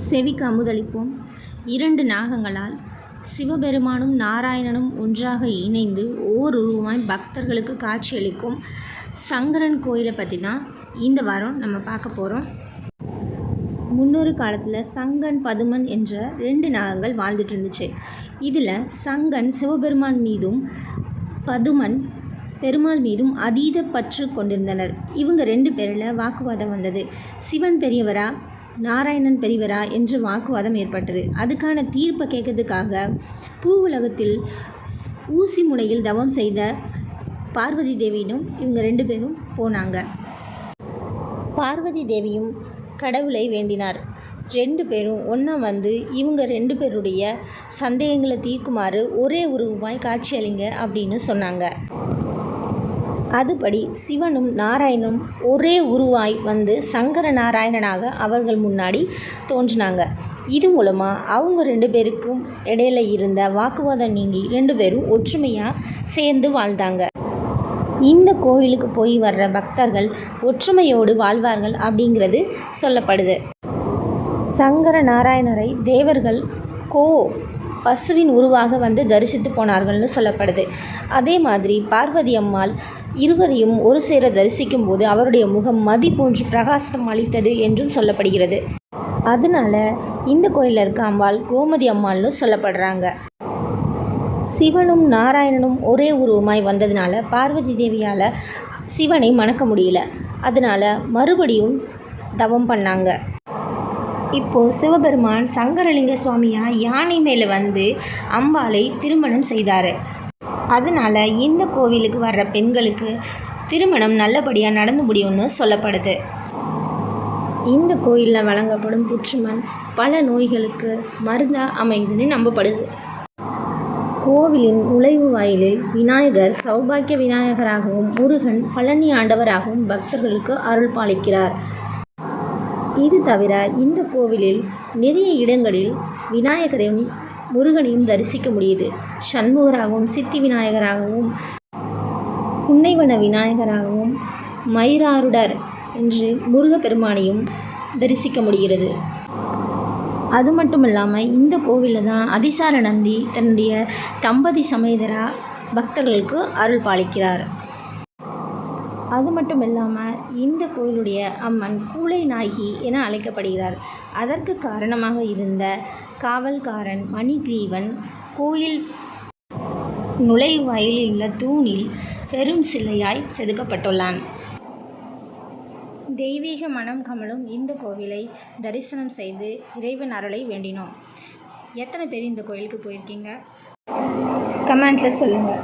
செவிக்கு அமுதளிப்போம். இரண்டு நாகங்களால் சிவபெருமானும் நாராயணனும் ஒன்றாக இணைந்து ஓர் உருவமாய் பக்தர்களுக்கு காட்சியளிக்கும் சங்கரன் கோயிலை பற்றி தான் இந்த வாரம் நம்ம பார்க்க போகிறோம் முன்னொரு காலத்தில் சங்கன் பதுமன் என்ற ரெண்டு நாகங்கள் வாழ்ந்துட்டு இருந்துச்சு. இதில் சங்கன் சிவபெருமான் மீதும் பதுமன் பெருமாள் மீதும் அதீத பற்று கொண்டிருந்தனர். இவங்க ரெண்டு பேரில் வாக்குவாதம் வந்தது. சிவன் பெரியவரா நாராயணன் பெரியவரா என்று வாக்குவாதம் ஏற்பட்டது. அதுக்கான தீர்ப்பை கேட்கறதுக்காக பூவுலகத்தில் ஊசி முனையில் தவம் செய்த பார்வதி தேவியினும் இவங்க ரெண்டு பேரும் போனாங்க. பார்வதி தேவியும் கடவுளை வேண்டினார். ரெண்டு பேரும் ஒன்றா வந்து இவங்க ரெண்டு பேருடைய சந்தேகங்களை தீர்க்குமாறு ஒரே உருவமாய் காட்சியளிங்க அப்படின்னு சொன்னாங்க. அதுபடி சிவனும் நாராயணனும் ஒரே உருவாய் வந்து சங்கர நாராயணனாக அவர்கள் முன்னாடி தோன்றினாங்க. இது மூலமாக அவங்க ரெண்டு பேருக்கும் இடையில இருந்த வாக்குவாதம் நீங்கி ரெண்டு பேரும் ஒற்றுமையாக சேர்ந்து வாழ்ந்தாங்க. இந்த கோவிலுக்கு போய் வர்ற பக்தர்கள் ஒற்றுமையோடு வாழ்வார்கள் அப்படிங்கிறது சொல்லப்படுது. சங்கர நாராயணரை தேவர்கள் கோ பசுவின் உருவாக வந்து தரிசித்து போனார்கள்னு சொல்லப்படுது. அதே மாதிரி பார்வதி அம்மாள் இருவரையும் ஒரு சேர தரிசிக்கும் போது அவருடைய முகம் மதி போன்று பிரகாசம் அளித்தது என்றும் சொல்லப்படுகிறது. அதனால இந்த கோயிலில் இருக்க அம்பாள் கோமதி அம்மாள்னு சொல்லப்படுறாங்க. சிவனும் நாராயணனும் ஒரே உருவமாய் வந்ததுனால பார்வதி தேவியால் சிவனை மணக்க முடியல. அதனால் மறுபடியும் தவம் பண்ணாங்க. இப்போது சிவபெருமான் சங்கரலிங்க சுவாமியாக யானை மேலே வந்து அம்பாளை திருமணம் செய்தார். அதனால் இந்த கோவிலுக்கு வர்ற பெண்களுக்கு திருமணம் நல்லபடியாக நடந்து முடியும்னு சொல்லப்படுது. இந்த கோயிலில் வழங்கப்படும் புற்றுமண் பல நோய்களுக்கு மருந்தாக அமைதுன்னு நம்பப்படுது. கோவிலின் நுழைவு வாயிலில் விநாயகர் சௌபாக்கிய விநாயகராகவும் முருகன் பழனி ஆண்டவராகவும் பக்தர்களுக்கு அருள் பாலிக்கிறார். இது தவிர இந்த கோவிலில் நிறைய இடங்களில் விநாயகரையும் முருகனையும் தரிசிக்க முடியுது. சண்முகராகவும் சித்தி விநாயகராகவும் புன்னைவன விநாயகராகவும் மயிராருடர் என்று முருகப்பெருமானையும் தரிசிக்க முடிகிறது. அது மட்டும் இல்லாமல் இந்த கோவிலில் தான் அதிசார நந்தி தன்னுடைய தம்பதி சமேதரா பக்தர்களுக்கு அருள் பாலிக்கிறார். அது மட்டும் இல்லாமல் இந்த கோயிலுடைய அம்மன் கூலை நாயகி என அழைக்கப்படுகிறார். அதற்கு காரணமாக இருந்த காவல்காரன் மணிகிரீவன் கோயில் நுழைவாயிலில் உள்ள தூணில் பெரும் சிலையாய் செதுக்கப்பட்டுள்ளான். தெய்வீக மனம் கமலும் இந்த கோவிலை தரிசனம் செய்து இறைவன் அருளை வேண்டினோம். எத்தனை பேர் இந்த கோயிலுக்கு போயிருக்கீங்க? கமெண்ட்டில் சொல்லுங்கள்